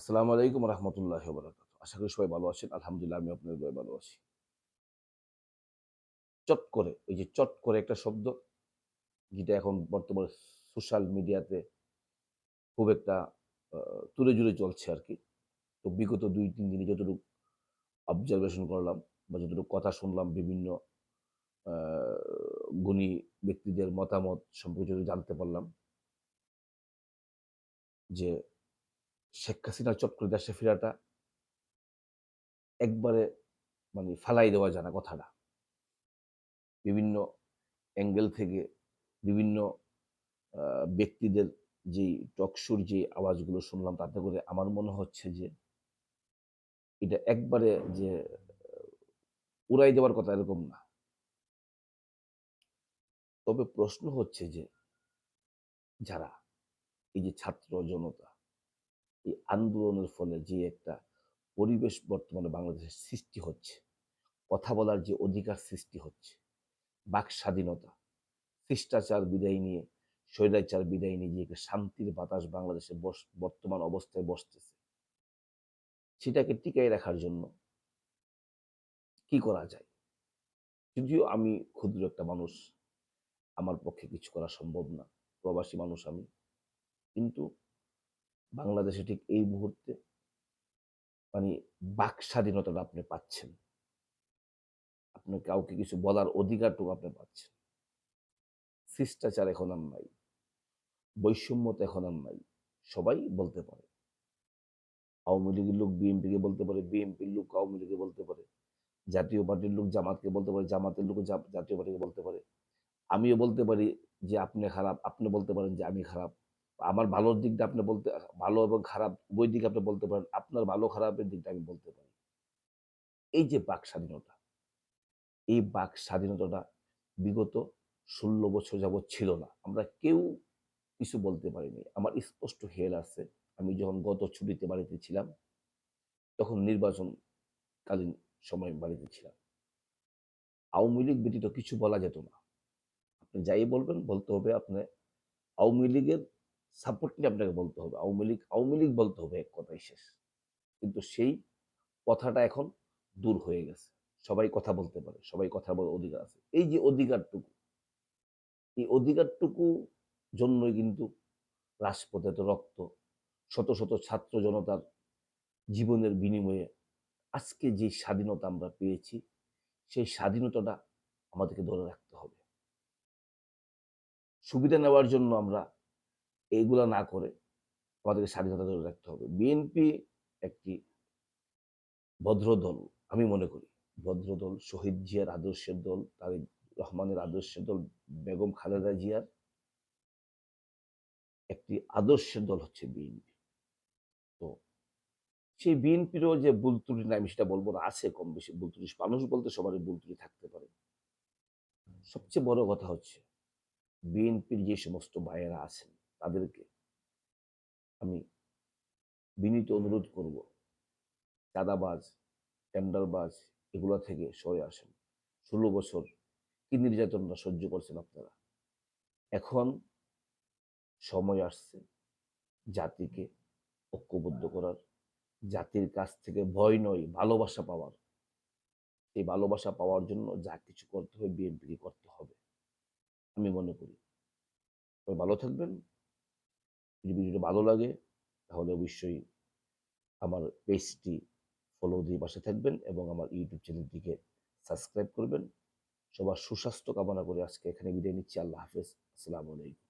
আসসালামু আলাইকুম রহমতুল্লাহ বরাকাত আশা করি সবাই ভালো আছেন। আলহামদুলিল্লাহ আমি আপনাদের ভালো আছি। চট করে, এই যে চট করে একটা শব্দ, যেটা এখন বর্তমানে সোশ্যাল মিডিয়াতে খুব একটা তুলে জুড়ে চলছে আর কি তো বিগত দুই, তিন দিনে যতটুকু অবজারভেশন করলাম বা যতটুকু কথা শুনলাম বিভিন্ন গুণী ব্যক্তিদের মতামত সম্পর্কে জানতে পারলাম, যে শেখ হাসিনা চট করে দেশে ফেরাটা একবারে মানে ফালাই দেওয়া যায় না কথাটা। বিভিন্ন অ্যাঙ্গেল থেকে বিভিন্ন ব্যক্তিদের যে টকশুর যে আওয়াজগুলো শুনলাম, তাতে করে আমার মনে হচ্ছে যে এটা একবারে যে উড়াই দেওয়ার কথা এরকম না। তবে প্রশ্ন হচ্ছে যে, যারা এই যে ছাত্র জনতা এই আন্দোলনের ফলে যে একটা পরিবেশ বর্তমানে বাংলাদেশের সৃষ্টি হচ্ছে, কথা বলার যে অধিকার সৃষ্টি হচ্ছে, বাক স্বাধীনতা, শিষ্টাচার বিদায় নিয়ে, স্বৈরাচার বিদায় নিয়ে যে শান্তির বাতাস বাংলাদেশে বর্তমান অবস্থায় বসতেছে, সেটাকে টিকাই রাখার জন্য কি করা যায়? যদিও আমি ক্ষুদ্র একটা মানুষ, আমার পক্ষে কিছু করা সম্ভব না, প্রবাসী মানুষ আমি, কিন্তু বাংলাদেশে ঠিক এই মুহূর্তে মানে বাক স্বাধীনতাটা আপনি পাচ্ছেন। আপনি কাউকে কিছু বলার অধিকারটুকু আপনি পাচ্ছেন। শিষ্টাচার এখন আর নাই, বৈষম্যতা এখন আর নাই, সবাই বলতে পারে। আওয়ামী লীগের লোক বিএনপিকে বলতে পারে, বিএনপির লোক আওয়ামী লীগকে বলতে পারে, জাতীয় পার্টির লোক জামাতকে বলতে পারে, জামাতের লোক জাতীয় পার্টিকে বলতে পারে। আমিও বলতে পারি যে আপনি খারাপ, আপনি বলতে পারেন যে আমি খারাপ। আমার ভালোর দিকটা আপনি বলতে, ভালো এবং খারাপ বই দিকে আপনি বলতে পারেন, আপনার ভালো খারাপের দিকটা আমি বলতে পারি। এই যে বাক স্বাধীনতা, এই বাক স্বাধীনতাটা বিগত ষোলো বছর যাবৎ ছিল না। আমরা কেউ কিছু বলতে পারিনি। আমার স্পষ্ট হেল আছে। আমি যখন গত ছুটিতে বাড়িতে ছিলাম, তখন নির্বাচনকালীন সময় বাড়িতে ছিলাম। আওয়ামী লীগ ব্যতীত কিছু বলা যেত না। আপনি যাই বলবেন, বলতে হবে আপনি আওয়ামী লীগের সাপোর্ট আপনাকে বলতে হবে। আওয়ামী লীগ আওয়ামী লীগ বলতে হবে এক কথাই শেষ। কিন্তু সেই কথাটা এখন দূর হয়ে গেছে। সবাই কথা বলতে পারে, সবাই কথা বলার অধিকার আছে। এই যে অধিকারটুকু, এই অধিকারটুকু জন্যই কিন্তু রাজপথে তো রক্ত। শত শত ছাত্র জনতার জীবনের বিনিময়ে আজকে যে স্বাধীনতা আমরা পেয়েছি, সেই স্বাধীনতাটা আমাদেরকে ধরে রাখতে হবে। সুবিধা নেওয়ার জন্য আমরা এইগুলা না করে আমাদেরকে স্বাধীনতা ধরে রাখতে হবে। বিএনপি একটি ভদ্র দল আমি মনে করি। ভদ্র দল শহীদ জিয়ার আদর্শের দল, তারেক রহমানের আদর্শের দল, বেগম খালেদা জিয়ার একটি আদর্শের দল হচ্ছে বিএনপি তো সেই বিএনপিরও যে ভুল ত্রুটি নাই, আমি সেটা বলব না, আছে কম বেশি ত্রুটি মানুষ বলতে সবারই ত্রুটি থাকতে পারে। সবচেয়ে বড় কথা হচ্ছে বিএনপির যে সমস্ত ভাইয়েরা আছেন তাদেরকে আমি বিনীত অনুরোধ করব, চাঁদাবাজ, টেন্ডারবাজ এগুলো থেকে সরে আসেন। ষোলো বছর কি নির্যাতনটা সহ্য করছেন আপনারা? এখন সময় আসছে জাতিকে ঐক্যবদ্ধ করার, জাতির কাছ থেকে ভয় নয়, ভালোবাসা পাওয়ার। এই ভালোবাসা পাওয়ার জন্য যা কিছু করতে হবে, বিএনপিকে করতে হবে। আমি মনে করি। ভালো থাকবেন। যদি ভিডিওটি ভালো লাগে, তাহলে অবশ্যই আমার পেজটি ফলো দিয়ে পাশে থাকবেন এবং আমার ইউটিউব চ্যানেলটিকে সাবস্ক্রাইব করবেন। সবার সুস্বাস্থ্য কামনা করে আজকে এখানে বিদায় নিচ্ছি। আল্লাহ হাফেজ। আসসালামু আলাইকুম।